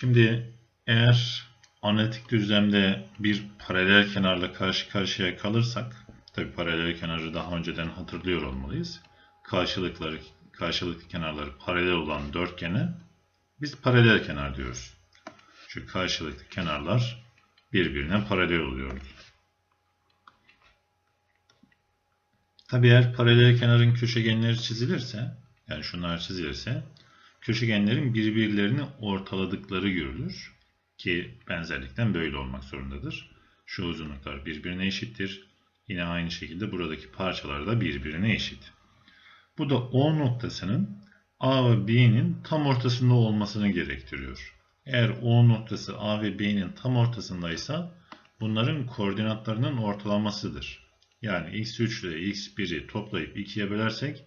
Şimdi eğer analitik düzlemde bir paralel kenarla karşı karşıya kalırsak, tabi paralel kenarı daha önceden hatırlıyor olmalıyız. Karşılıkları, karşılıklı kenarları paralel olan dörtgene biz paralel kenar diyoruz. Çünkü karşılıklı kenarlar birbirine paralel oluyor. Tabi eğer paralel kenarın köşegenleri çizilirse, yani şunlar çizilirse, köşegenlerin birbirlerini ortaladıkları görülür. Ki benzerlikten böyle olmak zorundadır. Şu uzunluklar birbirine eşittir. Yine aynı şekilde buradaki parçalar da birbirine eşit. Bu da O noktasının A ve B'nin tam ortasında olmasını gerektiriyor. Eğer O noktası A ve B'nin tam ortasındaysa bunların koordinatlarının ortalamasıdır. Yani x3 ile x1'i toplayıp 2'ye bölersek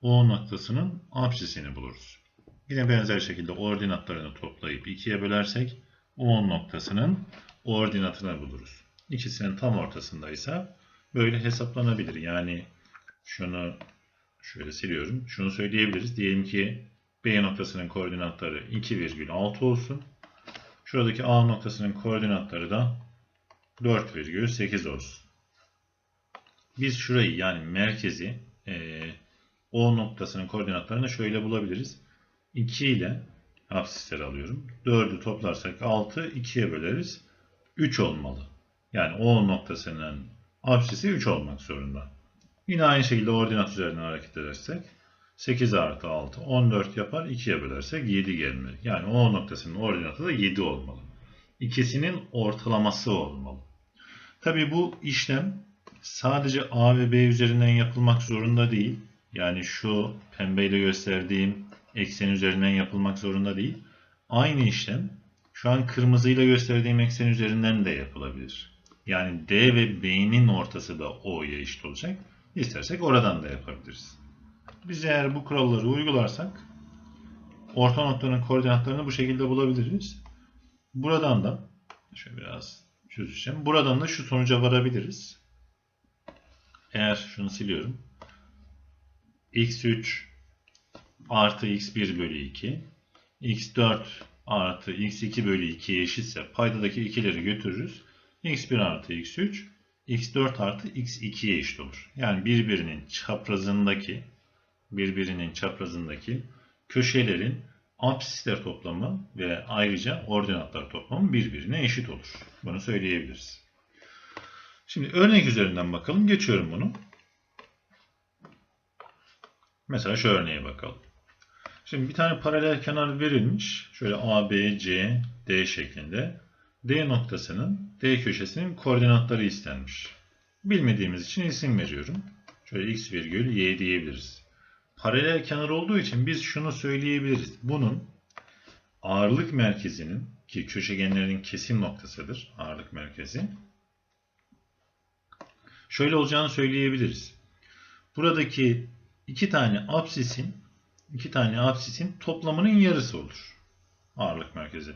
O noktasının apsisini buluruz. Yine benzer şekilde ordinatlarını toplayıp 2'ye bölersek O noktasının ordinatını buluruz. İkisinin tam ortasındaysa böyle hesaplanabilir. Yani şunu şöyle siliyorum. Şunu söyleyebiliriz. Diyelim ki B noktasının koordinatları 2,6 olsun. Şuradaki A noktasının koordinatları da 4,8 olsun. Biz şurayı yani merkezi e, O noktasının koordinatlarını şöyle bulabiliriz. 2 ile absisleri alıyorum. 4'ü toplarsak 6, 2'ye böleriz. 3 olmalı. Yani O noktasının absisi 3 olmak zorunda. Yine aynı şekilde ordinat üzerinden hareket edersek 8 artı 6 14 yapar. 2'ye bölersek 7 gelmeli. Yani O noktasının ordinatı da 7 olmalı. İkisinin ortalaması olmalı. Tabi bu işlem sadece A ve B üzerinden yapılmak zorunda değil. Yani şu pembeyle gösterdiğim eksen üzerinden yapılmak zorunda değil. Aynı işlem şu an kırmızıyla gösterdiğim eksen üzerinden de yapılabilir. Yani D ve B'nin ortası da O'ya eşit olacak. İstersek oradan da yapabiliriz. Biz eğer bu kuralları uygularsak orta noktanın koordinatlarını bu şekilde bulabiliriz. Buradan da şöyle biraz çözeceğim. Buradan da şu sonuca varabiliriz. Eğer şunu siliyorum. x3 artı x1 bölü 2 x4 artı x2 bölü 2'ye eşitse paydadaki ikileri götürürüz. x1 artı x3 x4 artı x2'ye eşit olur. Yani birbirinin çaprazındaki birbirinin çaprazındaki köşelerin apsisler toplamı ve ayrıca ordinatlar toplamı birbirine eşit olur. Bunu söyleyebiliriz. Şimdi örnek üzerinden bakalım. Geçiyorum bunu. Mesela şu örneğe bakalım. Şimdi bir tane paralel kenar verilmiş. Şöyle A, B, C, D şeklinde. D noktasının, D köşesinin koordinatları istenmiş. Bilmediğimiz için isim veriyorum. Şöyle x virgül y diyebiliriz. Paralel kenar olduğu için biz şunu söyleyebiliriz. Bunun ağırlık merkezinin ki köşegenlerin kesim noktasıdır ağırlık merkezi. Şöyle olacağını söyleyebiliriz. Buradaki iki tane absisin iki tane absisin toplamının yarısı olur. Ağırlık merkezi.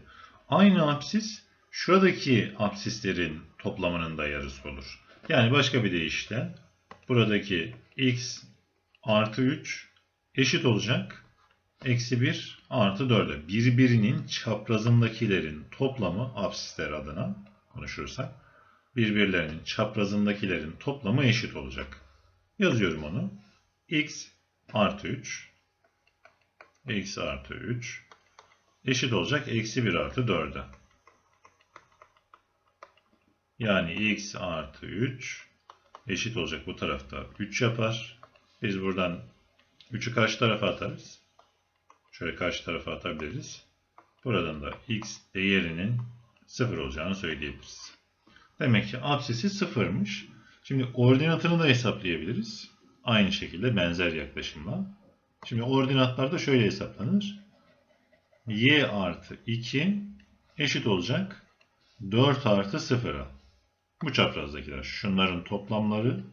Aynı absis şuradaki absislerin toplamının da yarısı olur. Yani başka bir deyişle buradaki x artı 3 eşit olacak. Eksi 1 artı 4'e. Birbirinin çaprazındakilerin toplamı absisler adına konuşursak birbirlerinin çaprazındakilerin toplamı eşit olacak. Yazıyorum onu. x artı 3 x artı 3 eşit olacak eksi 1 artı 4'e. Yani x artı 3 eşit olacak bu tarafta 3 yapar. Biz buradan 3'ü karşı tarafa atarız. Şöyle karşı tarafa atabiliriz. Buradan da x değerinin 0 olacağını söyleyebiliriz. Demek ki apsisi sıfırmış. Şimdi ordinatını da hesaplayabiliriz. Aynı şekilde benzer yaklaşımla. Şimdi ordinatlar da şöyle hesaplanır. y artı 2 eşit olacak 4 artı 0'a. Bu çaprazdakiler. Şunların toplamları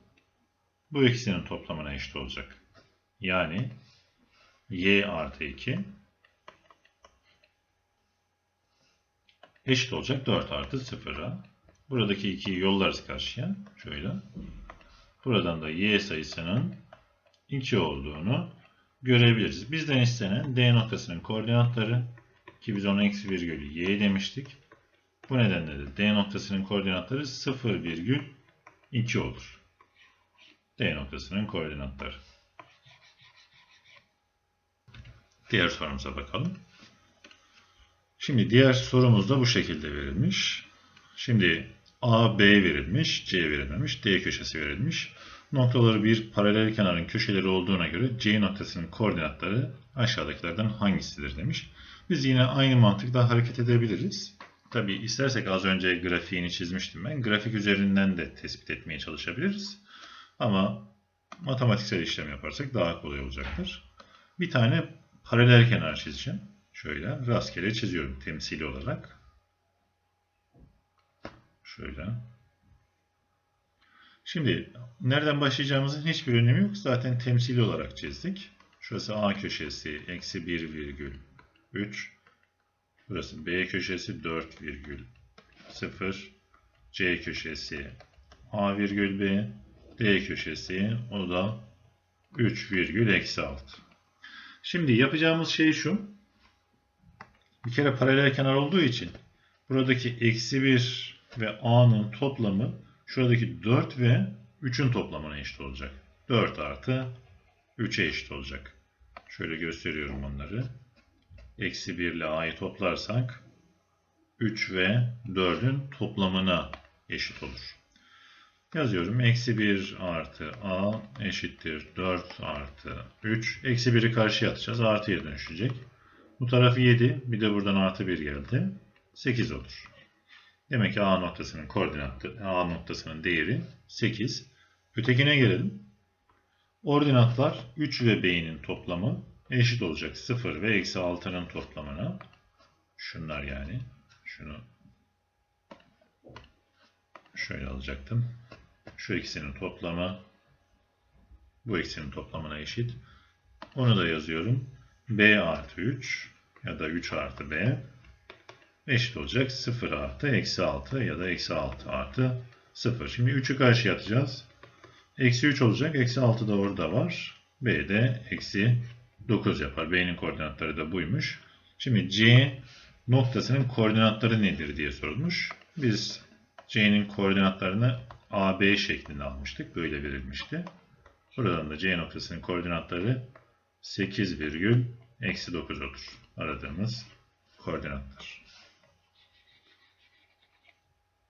bu ikisinin toplamına eşit olacak. Yani y artı 2 eşit olacak 4 artı 0'a. Buradaki 2'yi yollarız karşıya. Şöyle. Buradan da y sayısının 2 olduğunu görebiliriz. Bizden istenen D noktasının koordinatları Ki biz ona eksi virgül y demiştik. Bu nedenle de D noktasının koordinatları 0 virgül 2 olur. D noktasının koordinatları. Diğer sorumuza bakalım. Şimdi diğer sorumuz da bu şekilde verilmiş. Şimdi A, B verilmiş, C verilmemiş, D köşesi verilmiş. Noktaları bir paralel kenarın köşeleri olduğuna göre C noktasının koordinatları aşağıdakilerden hangisidir demiş. Biz yine aynı mantıkla hareket edebiliriz. Tabi istersek az önce grafiğini çizmiştim ben. Grafik üzerinden de tespit etmeye çalışabiliriz. Ama matematiksel işlem yaparsak daha kolay olacaktır. Bir tane paralel kenar çizeceğim. Şöyle rastgele çiziyorum temsili olarak. Şöyle. Şimdi nereden başlayacağımızın hiçbir önemi yok. Zaten temsili olarak çizdik. Şurası A köşesi eksi 1 virgül 3. Burası B köşesi 4 virgül 0. C köşesi A virgül B. D köşesi o da 3 virgül eksi 6. Şimdi yapacağımız şey şu. Bir kere paralel kenar olduğu için buradaki eksi 1 ve a'nın toplamı şuradaki 4 ve 3'ün toplamına eşit olacak. 4 artı 3'e eşit olacak. Şöyle gösteriyorum onları. Eksi 1 ile a'yı toplarsak 3 ve 4'ün toplamına eşit olur. Yazıyorum. Eksi 1 artı a eşittir 4 artı 3. Eksi 1'i karşıya atacağız. Artıya dönüşecek. Bu tarafı 7. Bir de buradan artı 1 geldi. 8 olur. Demek ki A noktasının koordinatı, A noktasının değeri 8. Ötekine gelelim. Ordinatlar 3 ve B'nin toplamı eşit olacak 0 ve eksi 6'nın toplamına. Şunlar yani. Şunu şöyle alacaktım. Şu ikisinin toplamı bu ikisinin toplamına eşit. Onu da yazıyorum. B artı 3 ya da 3 artı B eşit olacak 0 artı eksi 6 ya da eksi 6 artı 0. Şimdi 3'ü karşıya atacağız. Eksi 3 olacak. Eksi 6 da orada var. B de eksi 9 yapar. B'nin koordinatları da buymuş. Şimdi C noktasının koordinatları nedir diye sorulmuş. Biz C'nin koordinatlarını AB şeklinde almıştık. Böyle verilmişti. Buradan da C noktasının koordinatları 8 virgül eksi 9 olur. Aradığımız koordinatlar.